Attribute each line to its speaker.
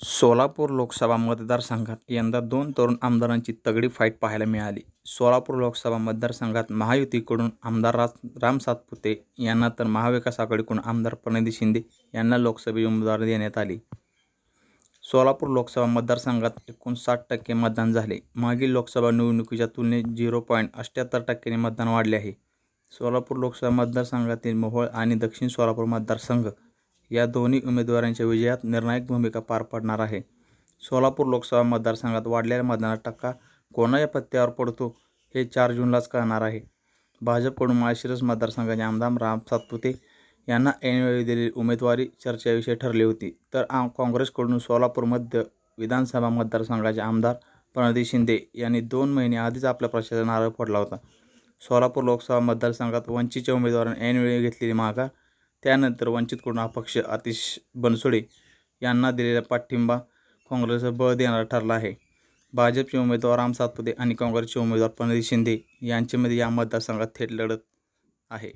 Speaker 1: सोलापूर लोकसभा मतदारसंघात यंदा दोन तरुण आमदारांची तगडी फाईट पाहायला मिळाली. सोलापूर लोकसभा मतदारसंघात महायुतीकडून आमदार राज राम सातपुते यांना तर महाविकास आघाडीकडून आमदार प्रणिधी शिंदे यांना लोकसभेची उमेदवारी देण्यात आली. सोलापूर लोकसभा मतदारसंघात एकूण साठ टक्के मतदान झाले. मागील लोकसभा निवडणुकीच्या तुलनेत झिरो पॉईंट अठ्ठ्याहत्तर टक्क्यांनी मतदान वाढले आहे. सोलापूर लोकसभा मतदारसंघातील मोहोळ आणि दक्षिण सोलापूर मतदारसंघ या दोन्ही उमेदवारांच्या विजयात निर्णायक भूमिका पार पडणार आहे. सोलापूर लोकसभा मतदारसंघात वाढलेल्या मतदानात टक्का कोणाच्या पत्त्यावर पडतो हे चार जूनलाच कळणार आहे. भाजपकडून माळशिरस मतदारसंघाचे आमदार राम सातपुते यांना ऐनवेळी दिलेली उमेदवारी चर्चेविषयी ठरली होती, तर काँग्रेसकडून सोलापूर मध्य विधानसभा मतदारसंघाचे आमदार प्रणिती शिंदे यांनी दोन महिने आधीच आपल्या प्रचाराचा नारळ फोडला होता. सोलापूर लोकसभा मतदारसंघात वंचितच्या उमेदवाराने ऐनवेळी घेतलेली माघार, त्यानंतर वंचितकडून अपक्ष आतिश बनसोडे यांना दिलेला पाठिंबा काँग्रेसला बळ देणारा ठरला आहे. भाजपचे उमेदवार राम सातपुते आणि काँग्रेसचे उमेदवार प्रणिती शिंदे यांच्यामध्ये या मतदारसंघात थेट लढत आहे.